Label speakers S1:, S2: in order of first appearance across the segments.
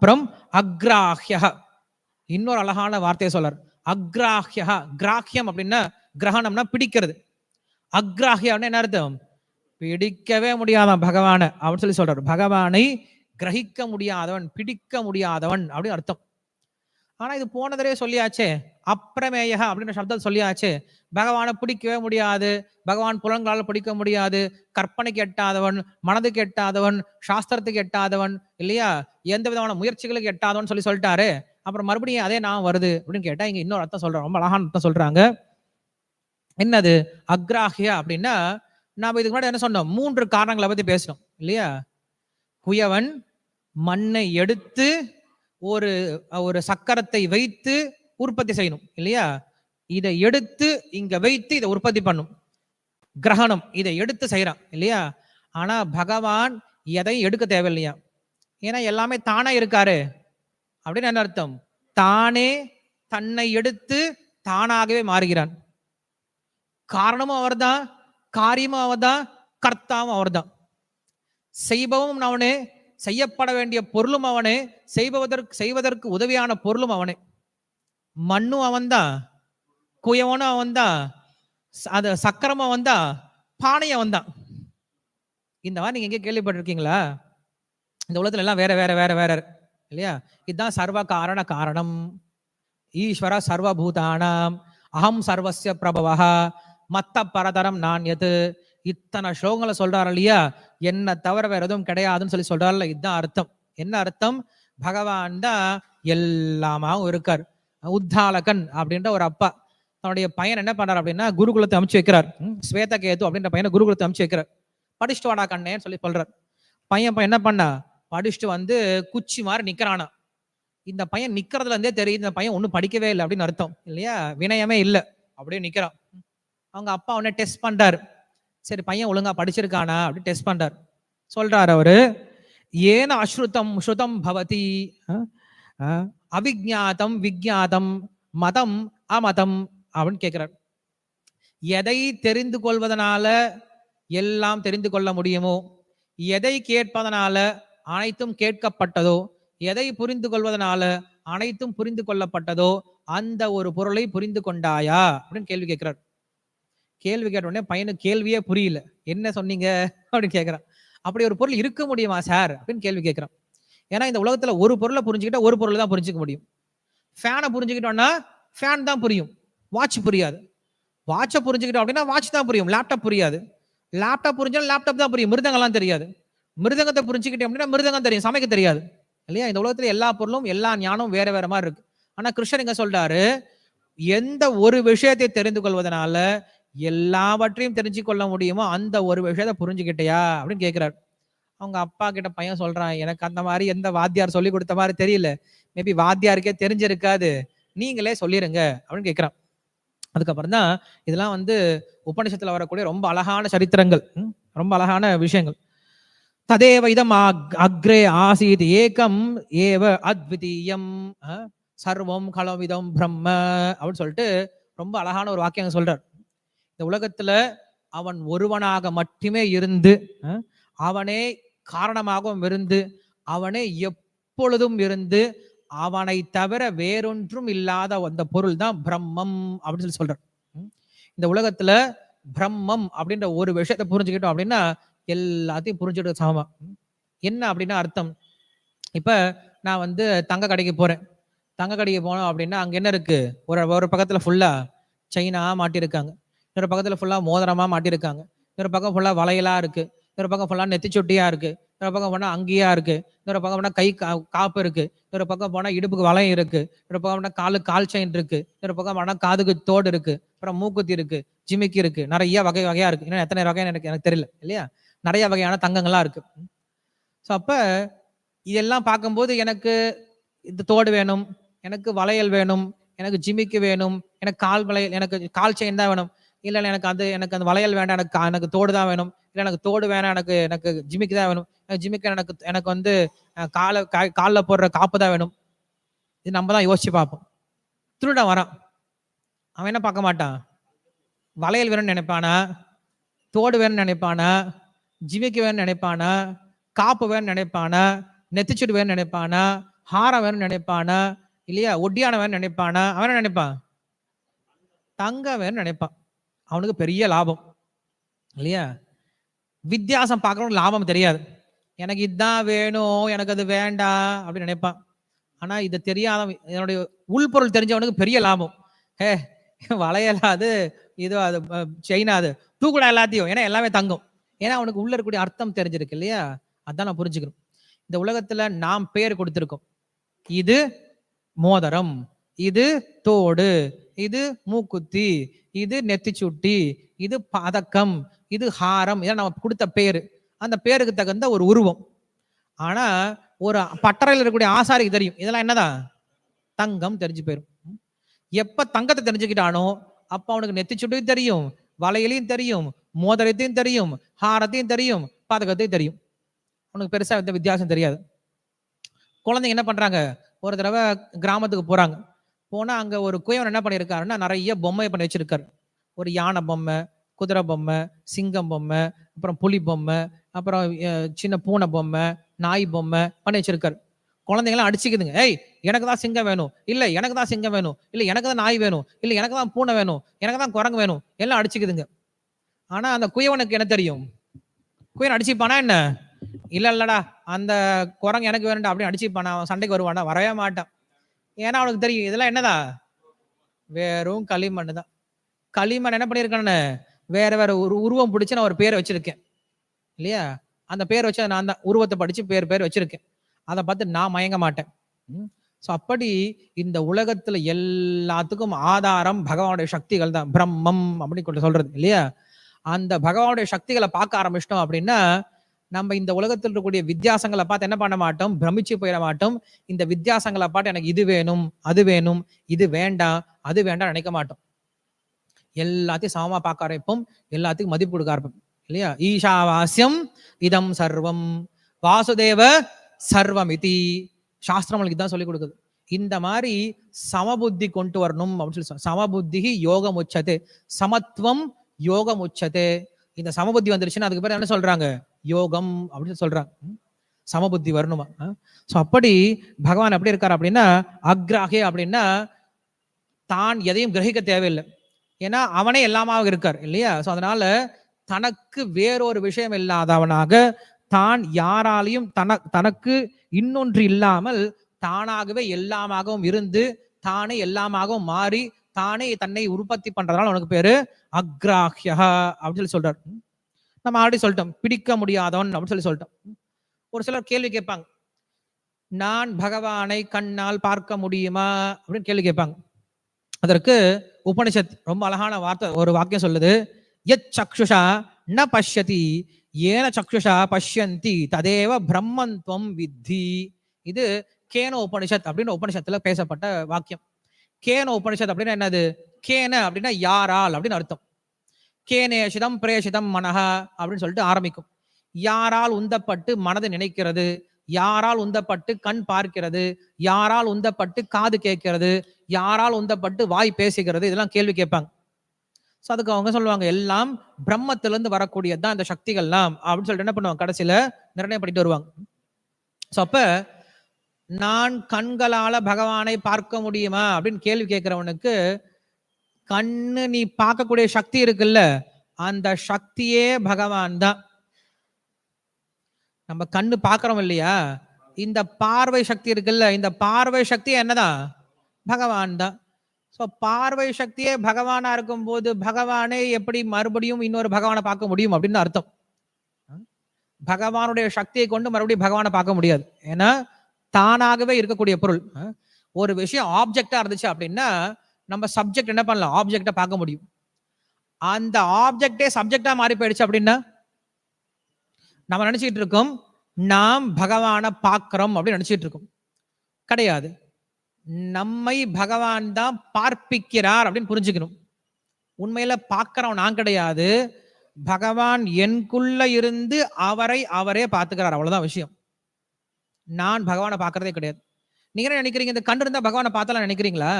S1: அப்புறம் அக்ராஹ்யா. இன்னொரு அழகான வார்த்தையை சொல்றார். அக்ராஹ்யா. கிராஹ்யம் அப்படின்னா கிரகணம்னா பிடிக்கிறது. அக்ராஹ்யான்னு என்ன அர்த்தம்? பிடிக்கவே முடியாதான் பகவான அப்படின்னு சொல்லி சொல்றாரு. பகவானை கிரகிக்க முடியாதவன் பிடிக்க முடியாதவன் அப்படின்னு அர்த்தம். ஆனா இது போன தடவை சொல்லியாச்சே அப்புறமேயா அப்படின்ற சப்தம் சொல்லியாச்சே. பகவானை பிடிக்கவே முடியாது. பகவான் புலன்களால் பிடிக்க முடியாது. கற்பனைக்கு எட்டாதவன் மனதுக்கு எட்டாதவன் சாஸ்திரத்துக்கு எட்டாதவன் இல்லையா? எந்த விதமான முயற்சிகளுக்கு எட்டாதவன் சொல்லி சொல்லிட்டாரு. அப்புறம் மறுபடியும் அதே நான் வருது அப்படின்னு கேட்டா இங்க இன்னொரு அர்த்தம் சொல்றோம் ரொம்ப அழகான அர்த்தம் சொல்றாங்க. என்னது? அக்ராஹியா அப்படின்னா நாம இதுக்கு முன்னாடி என்ன சொன்னோம்? மூன்று காரணங்களை பத்தி பேசணும் இல்லையா? குயவன் மண்ணை எடுத்து ஒரு ஒரு சக்கரத்தை வைத்து உற்பத்தி செய்யணும் இல்லையா? இதை எடுத்து இங்க வைத்து இதை உற்பத்தி பண்ணும். கிரகணம் இதை எடுத்து செய்யறான் இல்லையா? ஆனா பகவான் எதையும் எடுக்க தேவையில்லையா? ஏன்னா எல்லாமே தானா இருக்காரு. அப்படின்னு என்ன அர்த்தம்? தானே தன்னை எடுத்து தானாகவே மாறுகிறான். காரணமும் அவர்தான் காரியமும் அவர்தான் கர்த்தாவும் அவர்தான். செய்பவும் அவனே செய்யப்பட வேண்டிய பொருளும் அவனே செய்பவதற்கு செய்வதற்கு உதவியான பொருளும் அவனே. மண்ணும் அவன்தான் குயவனும் அவன்தான் அது சக்கரமும் அவன்தான் பானையும் அவன்தான். இந்த மாதிரி நீங்க எங்கே கேள்விப்பட்டிருக்கீங்களா? இந்த உலகத்துல எல்லாம் வேற வேற வேற வேற இல்லையா? இதுதான் சர்வ காரண காரணம். ஈஸ்வர சர்வபூதானாம். அகம் சர்வசிய பிரபவः மத்த பரதரம் நான் எது? இத்தனை ஸ்லோகங்களை சொல்றாரு இல்லையா? என்ன தவிர வேற எதுவும் கிடையாதுன்னு சொல்லி சொல்றாருல இதுதான் அர்த்தம். என்ன அர்த்தம்? பகவான் தான் எல்லாமாவும் இருக்கார். உத்தாலகன் அப்படின்ற ஒரு அப்பா. தன்னுடைய பையன் என்ன பண்றாரு அப்படின்னா குருகுலத்தை அமைச்சு வைக்கிறார். ம், ஸ்வேதகேது அப்படின்ற பையனை குருகுலத்தை அமைச்சு வைக்கிறார். படிச்சுட்டு வாடா கண்ணேன்னு சொல்லி சொல்றார். பையன் பையன் என்ன பண்ணா? படிச்சுட்டு வந்து குச்சி மாதிரி நிக்கிறானா? இந்த பையன் நிக்கிறதுல இருந்தே தெரியுது இந்த பையன் ஒன்றும் படிக்கவே இல்லை அப்படின்னு அர்த்தம். இல்லையா? வினயமே இல்லை. அப்படியே நிக்கிறான். அவங்க அப்பா உடனே டெஸ்ட் பண்றாரு. சரி பையன் ஒழுங்கா படிச்சிருக்கானா அப்படி டெஸ்ட் பண்றார். சொல்றாரு அவரு ஏன அஸ்ருதம் ஸ்ருதம் பவதி அவிஜாதம் விஜாதம் மதம் அமதம் அப்படின்னு கேட்கிறார் எதை தெரிந்து கொள்வதனால எல்லாம் தெரிந்து கொள்ள முடியுமோ? எதை கேட்பதனால அனைத்தும் கேட்கப்பட்டதோ? எதை புரிந்து கொள்வதனால அனைத்தும் புரிந்து கொள்ளப்பட்டதோ? அந்த ஒரு பொருளை புரிந்து கொண்டாயா? அப்படின்னு கேள்வி கேட்கிறார் கேள்வி கேட்ட உடனே பையனுக்கு கேள்வியே புரியல. என்ன சொன்னீங்க? அப்படின்னு கேட்குறான் அப்படி ஒரு பொருள் இருக்க முடியுமா சார்? அப்படின்னு கேள்வி கேட்குறான் ஏன்னா இந்த உலகத்தில் ஒரு பொருளை புரிஞ்சுக்கிட்டா ஒரு பொருளை தான் புரிஞ்சுக்க முடியும். ஃபேனை புரிஞ்சுக்கிட்டோம்னா ஃபேன் தான் புரியும். வாட்ச் புரியாது. வாட்சை புரிஞ்சுக்கிட்டோம் அப்படின்னா வாட்ச் தான் புரியும். லேப்டாப் புரியாது. லேப்டாப் புரிஞ்சாலும் லேப்டாப் தான் புரியும். மிருதங்கள்லாம் தெரியாது. மிருதங்கத்தை புரிஞ்சுக்கிட்டோம் அப்படின்னா மிருதங்கம் தெரியும். சமைக்க தெரியாது. இல்லையா? இந்த உலகத்துல எல்லா பொருளும் எல்லா ஞானமும் வேற வேற மாதிரி இருக்கு. ஆனா கிருஷ்ணன் இங்க சொல்றாரு எந்த ஒரு விஷயத்தை தெரிந்து கொள்வதனால எல்லாவற்றையும் தெரிஞ்சு கொள்ள முடியுமோ அந்த ஒரு விஷயத்தை புரிஞ்சுக்கிட்டயா? அப்படின்னு கேட்கிறாரு அவங்க அப்பா கிட்ட பையன் சொல்றான் எனக்கு அந்த மாதிரி எந்த வாத்தியார் சொல்லி கொடுத்த மாதிரி தெரியல. மேபி வாத்தியாருக்கே தெரிஞ்சிருக்காது. நீங்களே சொல்லிருங்க. அப்படின்னு கேட்கிறான் அதுக்கப்புறம் தான் இதெல்லாம் வந்து உபனிஷத்துல வரக்கூடிய ரொம்ப அழகான சரித்திரங்கள் ம், ரொம்ப அழகான விஷயங்கள். ததேவ இதம் அக்- அக்ரே ஆசீத் ஏகம் ஏவ அத்விதீயம் சர்வம் கலவிதம் பிரம்ம அப்படின்னு சொல்லிட்டு ரொம்ப அழகான ஒரு வாக்கியம் சொல்றார். இந்த உலகத்துல அவன் ஒருவனாக மட்டுமே இருந்து அவனே காரணமாகவும் இருந்து அவனே எப்பொழுதும் இருந்து அவனை தவிர வேறொன்றும் இல்லாத அந்த பொருள் தான் பிரம்மம் அப்படின்னு சொல்லி சொல்றார். இந்த உலகத்துல பிரம்மம் அப்படின்ற ஒரு விஷயத்தை புரிஞ்சுக்கிட்டோம் அப்படின்னா எல்லாத்தையும் புரிஞ்சுட்டு சமமா. என்ன அப்படின்னா அர்த்தம்? இப்ப நான் வந்து தங்க கடைக்கு போறேன். தங்க கடைக்கு போனோம் அப்படின்னா அங்க என்ன இருக்கு? ஒரு ஒரு பக்கத்துல ஃபுல்லா சைனா மாட்டியிருக்காங்க. இன்னொரு பக்கத்தில் ஃபுல்லாக மோதிரமாக மாட்டியிருக்காங்க இன்னொரு பக்கம் ஃபுல்லாக வளையலாக இருக்குது இன்னொரு பக்கம் ஃபுல்லாக நெத்திச்சொட்டியாக இருக்குது இன்னொரு பக்கம் போனால் அங்கேயா இருக்குது இன்னொரு பக்கம் போனால் கை கா- காப்பு இருக்குது இன்னொரு பக்கம் போனால் இடுப்புக்கு வளையம் இருக்குது இன்னொரு பக்கம் போனால் காலுக்கு கால் செயின் இருக்குது இன்னொரு பக்கம் போனால் காதுக்கு தோடு இருக்குது அப்புறம் மூக்குத்தி இருக்குது ஜிமிக்கி இருக்குது நிறைய வகை வகையாக இருக்குது இன்னும் எத்தனை வகையான எனக்கு எனக்கு தெரியல. இல்லையா? நிறைய வகையான தங்கங்கள்லாம் இருக்குது ஸோ அப்போ இதெல்லாம் பார்க்கும்போது எனக்கு இந்த தோடு வேணும். எனக்கு வளையல் வேணும். எனக்கு ஜிமிக்கு வேணும். எனக்கு கால் வளையல் எனக்கு கால் செயின் தான் வேணும். இல்லை எனக்கு அது எனக்கு அந்த வளையல் வேண்டாம். எனக்கு எனக்கு தோடு தான் வேணும். இல்லை எனக்கு தோடு வேணாம். எனக்கு எனக்கு ஜிமிக்கு தான் வேணும். எனக்கு ஜிமிக்கு எனக்கு எனக்கு வந்து காலை கா- போடுற காப்பு தான் வேணும். இது நம்ம தான் யோசிச்சு பார்ப்போம். திருடன் வரான். அவன் என்ன பார்க்க மாட்டான்? வளையல் வேணும்னு நினைப்பானா? தோடு வேணும்னு நினைப்பானா? ஜிமிக்கு வேணும்னு நினைப்பானா? காப்பு வேணும்னு நினைப்பானா? நெத்திச்சுடு வேணும்னு நினைப்பானா? ஹாரம் வேணும்னு நினைப்பானா? இல்லையா? ஒட்டியான வேணும்னு நினைப்பானா? அவன் என்ன நினைப்பான்? தங்க வேணும்னு நினைப்பான். அவனுக்கு பெரிய லாபம். இல்லையா? வித்தியாசம் பார்க்குறவனுக்கு லாபம் தெரியாது. எனக்கு இதுதான் வேணும் எனக்கு அது வேண்டாம் அப்படின்னு நினைப்பான். ஆனால் இது தெரியாதவன் என்னுடைய உள்பொருள் தெரிஞ்சவனுக்கு பெரிய லாபம். ஹே வளையலா அது இது அது செயினா அது தூக்குடா எல்லாத்தையும். ஏன்னா எல்லாமே தங்கும். ஏன்னா அவனுக்கு உள்ள இருக்கக்கூடிய அர்த்தம் தெரிஞ்சிருக்கு இல்லையா? அதான் நான் புரிஞ்சுக்கணும் இந்த உலகத்துல நாம் பெயர் கொடுத்திருக்கோம். இது மோதிரம். இது தோடு. இது மூக்குத்தி இது நெத்திச்சுட்டி இது பதக்கம் இது ஹாரம் இதெல்லாம் நம்ம கொடுத்த பேர். அந்த பேருக்கு தகுந்த ஒரு உருவம். ஆனா ஒரு பட்டறையில் இருக்கக்கூடிய ஆசாரிக்கு தெரியும். இதெல்லாம் என்னதான் தங்கம் தெரிஞ்சு போயிரும். எப்ப தங்கத்தை தெரிஞ்சுக்கிட்டானோ அப்ப அவனுக்கு நெத்திச்சுட்டையும் தெரியும் வளையலையும் தெரியும் மோதிரத்தையும் தெரியும் ஹாரத்தையும் தெரியும் பதக்கத்தையும் தெரியும். உனக்கு பெருசா எந்த வித்தியாசம் தெரியாது. குழந்தைங்க என்ன பண்றாங்க? ஒரு தடவை கிராமத்துக்கு போறாங்க. போனா அங்க ஒரு குயவன் என்ன பண்ணியிருக்காருன்னா நிறைய பொம்மை பண்ணி வச்சிருக்காரு. ஒரு யானை பொம்மை குதிரை பொம்மை சிங்கம் பொம்மை அப்புறம் புலி பொம்மை அப்புறம் சின்ன பூனை பொம்மை நாய் பொம்மை பண்ணி வச்சிருக்காரு. குழந்தைங்களாம் அடிச்சுக்குதுங்க. ஏய் எனக்கு தான் சிங்கம் வேணும். இல்லை எனக்கு தான் சிங்கம் வேணும். இல்லை எனக்கு தான் நாய் வேணும். இல்லை எனக்கு தான் பூனை வேணும். எனக்கு தான் குரங்கு வேணும். எல்லாம் அடிச்சுக்குதுங்க. ஆனால் அந்த குயவனுக்கு என்ன தெரியும்? குயவன் அடிச்சுப்பானா என்ன? இல்லை இல்லடா அந்த குரங்கு எனக்கு வேணும்டா அப்படின்னு அடிச்சுப்பானா? அவன் சண்டைக்கு வருவானா வரவே மாட்டான். ஏன்னா அவனுக்கு தெரியும். இதெல்லாம் என்னதா? வெறும் களிமண் தான். களிமண் என்ன பண்ணியிருக்கானு வேற வேற ஒரு உருவம் பிடிச்சி நான் ஒரு பேர் வச்சிருக்கேன். இல்லையா? அந்த பேர் வச்சு நான் தான் உருவத்தை படிச்சு பேர் பேர் வச்சிருக்கேன். அதை பார்த்து நான் மயங்க மாட்டேன். ஸோ அப்படி இந்த உலகத்துல எல்லாத்துக்கும் ஆதாரம் பகவானுடைய சக்திகள் தான். பிரம்மம் அப்படின்னு கொண்டு சொல்றது இல்லையா? அந்த பகவானுடைய சக்திகளை பார்க்க ஆரம்பிச்சிட்டோம் அப்படின்னா நம்ம இந்த உலகத்தில் இருக்கக்கூடிய வித்தியாசங்களை பார்த்து என்ன பண்ண மாட்டோம்? பிரமிச்சு போயிட மாட்டோம். இந்த வித்தியாசங்களை பார்த்து எனக்கு இது வேணும் அது வேணும் இது வேண்டாம் அது வேண்டாம் நினைக்க மாட்டோம். எல்லாத்தையும் சமமா பார்க்க ஆரம்பிப்போம். எல்லாத்துக்கும் மதிப்பு கொடுக்க ஆரம்பிப்போம். இல்லையா? ஈஷாவாசியம் இதம் சர்வம். வாசுதேவ சர்வம் இதி சாஸ்திரங்களுக்கு இதான் சொல்லி கொடுக்குது. இந்த மாதிரி சமபுத்தி கொண்டு வரணும் அப்படின்னு சொல்லி சமபுத்தி யோகம் உச்சது. சமத்துவம் யோகம் உச்சது. இந்த சமபுத்தி வந்துருச்சுன்னா அதுக்கு பேர் என்ன சொல்றாங்க? யோகம் அப்படின்னு சொல்றாங்க. சமபுத்தி வரணுமா? ஸோ அப்படி பகவான் எப்படி இருக்கார் அப்படின்னா அக்ராகே அப்படின்னா தான் எதையும் கிரகிக்க தேவையில்லை. ஏன்னா அவனே எல்லாமாக இருக்கார் இல்லையா? ஸோ அதனால தனக்கு வேறொரு விஷயம் இல்லாதவனாக தான் யாராலையும் தன தனக்கு இன்னொன்று இல்லாமல் தானாகவே எல்லாமாகவும் இருந்து தானே எல்லாமாகவும் மாறி தானே தன்னை உற்பத்தி பண்றதுனால உனக்கு பேரு அக்ராஹ்யா அப்படின்னு சொல்லி சொல்றாரு. நம்ம ஆல்ரெடி சொல்லிட்டோம் பிடிக்க முடியாதவன் அப்படின்னு சொல்லி சொல்லிட்டோம். ஒரு சிலர் கேள்வி கேட்பாங்க. நான் பகவானை கண்ணால் பார்க்க முடியுமா? அப்படின்னு கேள்வி கேட்பாங்க. அதற்கு உபனிஷத் ரொம்ப அழகான வார்த்தை ஒரு வாக்கியம் சொல்லுது. எத் சக்ஷுஷா ந பஷ்யதி ஏன சக்ஷுஷா பஷ்யந்தி ததேவ பிரம்மந்த்வம் வித்தி. இது கேன உபனிஷத் அப்படின்னு உபனிஷத்துல பேசப்பட்ட வாக்கியம். கேன உபனிஷத் அப்படின்னா என்னது? கேன அப்படின்னா யாரால் அப்படின்னு அர்த்தம். கேனேஷிதம் பிரேஷிதம் மனஹா அப்படின்னு சொல்லிட்டு ஆரம்பிக்கும். யாரால் உந்தப்பட்டு மனது நினைக்கிறது? யாரால் உந்தப்பட்டு கண் பார்க்கிறது? யாரால் உந்தப்பட்டு காது கேட்கிறது? யாரால் உந்தப்பட்டு வாய் பேசுகிறது? இதெல்லாம் கேள்வி கேட்பாங்க. ஸோ அதுக்கு அவங்க சொல்லுவாங்க எல்லாம் பிரம்மத்திலிருந்து வரக்கூடியது தான் இந்த சக்திகள்லாம். அப்படின்னு சொல்லிட்டு என்ன பண்ணுவாங்க? கடைசியில நிர்ணயம் பண்ணிட்டு வருவாங்க. ஸோ அப்ப நான் கண்களால பகவானை பார்க்க முடியுமா? அப்படின்னு கேள்வி கேட்கிறவனுக்கு கண்ணு நீ பார்க்கக்கூடிய சக்தி இருக்குல்ல அந்த சக்தியே பகவான் தான். நம்ம கண்ணு பார்க்கறோம் இல்லையா? இந்த பார்வை சக்தி இருக்குல்ல இந்த பார்வை சக்தி என்னதான்? பகவான் தான். ஸோ பார்வை சக்தியே பகவானா இருக்கும்போது பகவானே எப்படி மறுபடியும் இன்னொரு பகவானை பார்க்க முடியும் அப்படின்னு அர்த்தம். பகவானுடைய சக்தியை கொண்டு மறுபடியும் பகவானை பார்க்க முடியாது. ஏன்னா தானாகவே இருக்கக்கூடிய பொருள். ஒரு விஷயம் ஆப்ஜெக்டா இருந்துச்சு அப்படின்னா நம்ம சப்ஜெக்ட் என்ன பண்ணலாம்? ஆப்ஜெக்டை பார்க்க முடியும். அந்த ஆப்ஜெக்டே சப்ஜெக்டா மாறி போயிடுச்சு அப்படின்னா நம்ம நினைச்சிட்டு இருக்கோம் நாம் பகவானை பார்க்கிறோம் அப்படின்னு நினைச்சிட்டு இருக்கோம். கிடையாது. நம்மை பகவான் தான் பார்ப்பிக்கிறார் அப்படின்னு புரிஞ்சுக்கணும். உண்மையில பார்க்கிறோம் நான் கிடையாது. பகவான் எனக்குள்ள இருந்து அவரை அவரே பார்த்துக்கிறார். அவ்வளவுதான் விஷயம். நான் பகவானை பார்க்கறதே கிடையாது. நீங்க என்ன நினைக்கிறீங்க? இந்த கண்டு இருந்தா பகவானை பார்த்தலாம் நினைக்கிறீங்களா?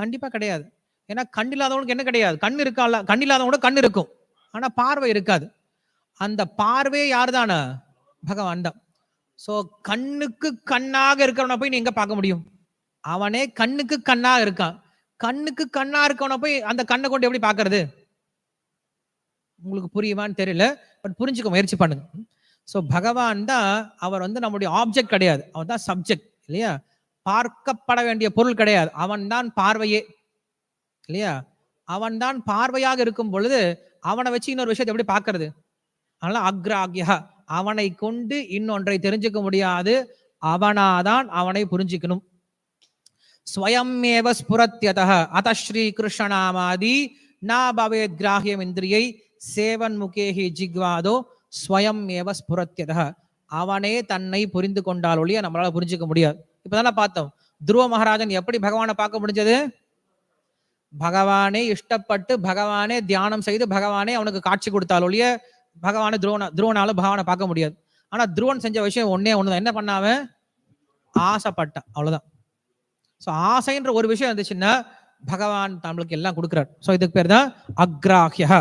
S1: கண்டிப்பா கிடையாது. ஏன்னா கண் இல்லாதவனுக்கு என்ன கிடையாது? கண் இருக்கால கண் இல்லாதவனோட கண் இருக்கும். ஆனா பார்வை இருக்காது. அந்த பார்வையே யார் தானே பகவான் தான். சோ கண்ணுக்கு கண்ணாக இருக்கிறவனை போய் நீ எங்க பார்க்க முடியும்? அவனே கண்ணுக்கு கண்ணா இருக்கான். கண்ணுக்கு கண்ணா இருக்கவனை போய் அந்த கண்ணை கொண்டு எப்படி பாக்குறது உங்களுக்கு புரியுமான்னு தெரியல பட் புரிஞ்சுக்க முயற்சி பண்ணுங்க. ஸோ பகவான் தான் அவர் வந்து நம்முடைய ஆப்ஜெக்ட் கிடையாது. அவர் தான் சப்ஜெக்ட் இல்லையா? பார்க்கப்பட வேண்டிய பொருள் கிடையாது. அவன் தான் பார்வையே. இல்லையா? அவன் தான் பார்வையாக இருக்கும் பொழுது அவனை வச்சு இன்னொரு விஷயத்தை எப்படி பார்க்கறது? அதனால அக்ராக்யா அவனை கொண்டு இன்னொன்றை தெரிஞ்சுக்க முடியாது. அவனாதான் அவனை புரிஞ்சுக்கணும். ஸ்வயமேவ ஸ்புரத்தியத அத ஸ்ரீ கிருஷ்ணநாமாதி நா பவேத் கிராஹ்யம் இந்திரியை சேவன் முகேஹி ஜிக்வாதோ ஸ்வயம் ஏவ ஸ்புரத்யத அவனே தன்னை புரிந்து கொண்டால் ஒழிய நம்மளால புரிஞ்சுக்க முடியாது. இப்பதானே பார்த்தோம். துருவ மகாராஜன் எப்படி பகவானை பார்க்க முடிஞ்சது? பகவானே இஷ்டப்பட்டு பகவானே தியானம் செய்து பகவானே அவனுக்கு காட்சி கொடுத்தால் ஒழிய பகவானை துருவன துருவனால பகவானை பார்க்க முடியாது. ஆனா துருவன் செஞ்ச விஷயம் ஒன்னே ஒண்ணுதான். என்ன பண்ணாம ஆசைப்பட்டான். அவ்வளவுதான். சோ ஆசைன்ற ஒரு விஷயம் இருந்துச்சுன்னா பகவான் நம்மளுக்கு எல்லாம் கொடுக்குறார். சோ இதுக்கு பேர் தான் அக்ராஹ்யா